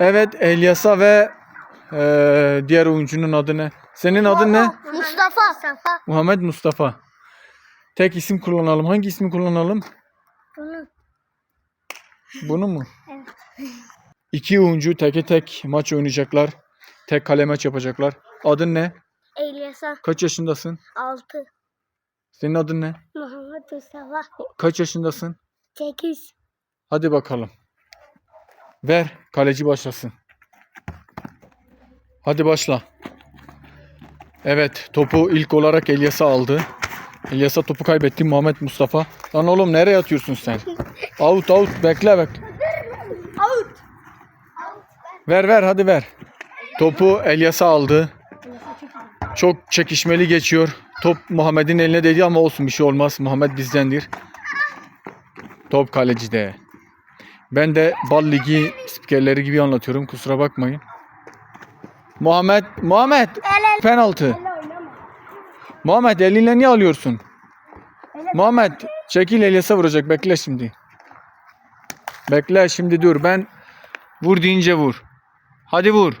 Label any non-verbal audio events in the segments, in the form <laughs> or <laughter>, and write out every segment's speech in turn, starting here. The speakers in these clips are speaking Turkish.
Evet Elyasa ve eee, diğer oyuncunun adı ne? Senin adın ne? Mustafa. Mustafa. Muhammed Mustafa. Tek isim kullanalım. Hangi ismi kullanalım? Bunu. Bunu mu? Evet. İki oyuncu teke tek maç oynayacaklar. Tek kale maç yapacaklar. Adın ne? Elyasa. Kaç yaşındasın? 6. Senin adın ne? Muhammed Mustafa. Kaç yaşındasın? 8. Hadi bakalım. Ver. Kaleci başlasın. Hadi başla. Evet. Topu ilk olarak Elyas'a aldı. Elyas'a topu kaybetti. Muhammed Mustafa. Lan oğlum nereye atıyorsun sen? Out out. Bekle bekle. Out. Ver ver hadi ver. Topu Elyas'a aldı. Çok çekişmeli geçiyor. Top Muhammed'in eline değdi ama olsun bir şey olmaz. Muhammed bizdendir. Top kalecide. Ben de Bal Ligi spikerleri gibi anlatıyorum. Kusura bakmayın. Muhammed, Muhammed penaltı. Muhammed elinle niye alıyorsun? Muhammed çekil Elyas'a vuracak. Bekle şimdi. Bekle şimdi dur. Ben vur deyince vur. Hadi vur.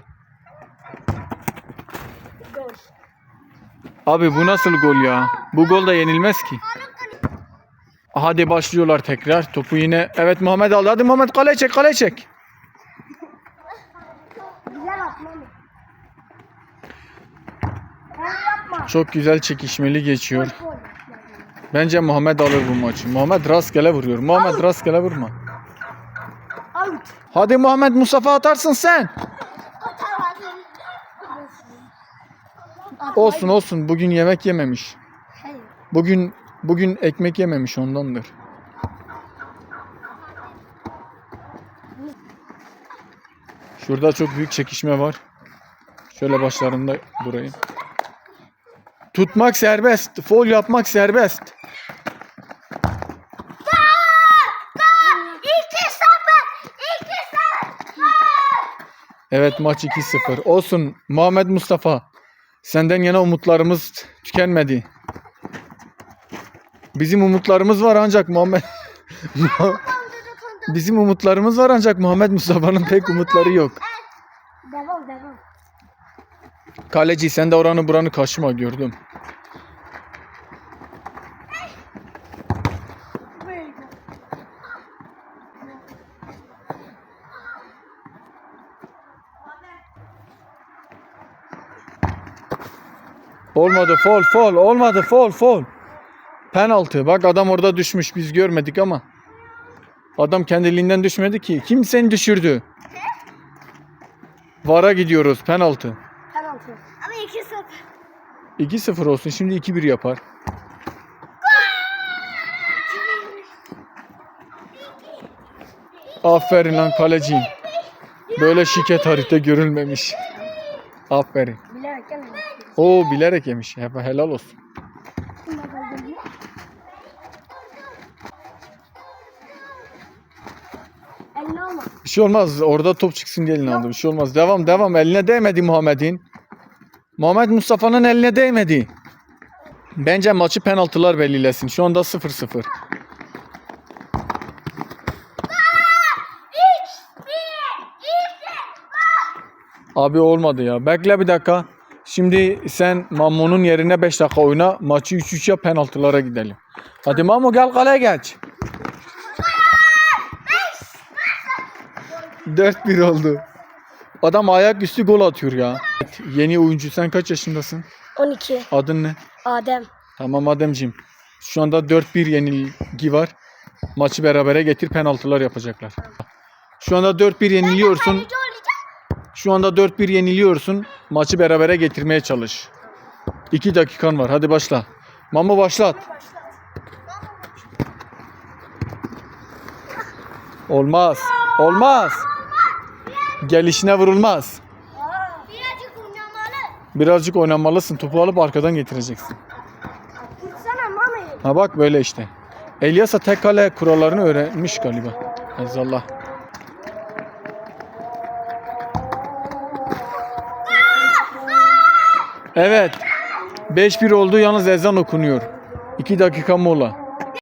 Abi bu nasıl gol ya? Bu gol da yenilmez ki. Hadi başlıyorlar tekrar. Topu yine. Evet Muhammed aldı. Hadi Muhammed kaleye çek kaleye çek. Çok güzel çekişmeli geçiyor. Bence Muhammed alır bu maçı. Muhammed rastgele vuruyor. Muhammed rastgele vurma. Out. Hadi Muhammed Mustafa atarsın sen. Olsun olsun. Bugün yemek yememiş. Bugün bugün ekmek yememiş ondandır. Şurada çok büyük çekişme var. Şöyle başlarında durayım. Tutmak serbest. Foul yapmak serbest. Evet maç 2-0. Olsun Muhammed Mustafa. Senden yana umutlarımız tükenmedi. Bizim umutlarımız var ancak Muhammed <laughs> Bizim umutlarımız var ancak Muhammed Mustafa'nın pek umutları yok. Devam devam. Kaleci sen de oranı buranı kaşıma gördüm. Olmadı fol fol olmadı fol fol. Penaltı. Bak adam orada düşmüş biz görmedik ama. Adam kendiliğinden düşmedi ki. Kim seni düşürdü? Vara gidiyoruz penaltı. Penaltı. Ama iki sıfır. 2-0 olsun şimdi 2-1 yapar. Aferin lan kaleci. Böyle şike tarihte görülmemiş. Aferin. Bilerek gelmedi. Oo bilerek yemiş. Helal olsun. Eline alma. Bir şey olmaz. Orada top çıksın diye eline aldı. Bir şey olmaz. Devam devam. Eline değmedi Muhammed'in. Muhammed Mustafa'nın eline değmedi. Bence maçı penaltılar belirlesin. Şu anda 0-0. Abi olmadı ya. Bekle bir dakika. Şimdi sen Mamo'nun yerine 5 dakika oyna. Maçı 3-3 yap penaltılara gidelim. Hadi Mamo gel kaleye geç. 4-1 oldu. Adam ayaküstü gol atıyor ya. Yeni oyuncu sen kaç yaşındasın? 12. Adın ne? Adem. Tamam Ademciğim. Şu anda 4-1 yenilgi var. Maçı berabere getir penaltılar yapacaklar. Şu anda 4-1 yeniliyorsun. Şu anda 4-1 yeniliyorsun. Maçı berabere getirmeye çalış. 2 dakikan var. Hadi başla. Mamo başlat. Olmaz. Olmaz. Gelişine vurulmaz. Birazcık oynamalı. Birazcık oynamalısın. Topu alıp arkadan getireceksin. Ha bak böyle işte. Elyasa tek kale kurallarını öğrenmiş galiba. Azallah. Evet. 5-1 oldu yalnız ezan okunuyor. 2 dakika mola.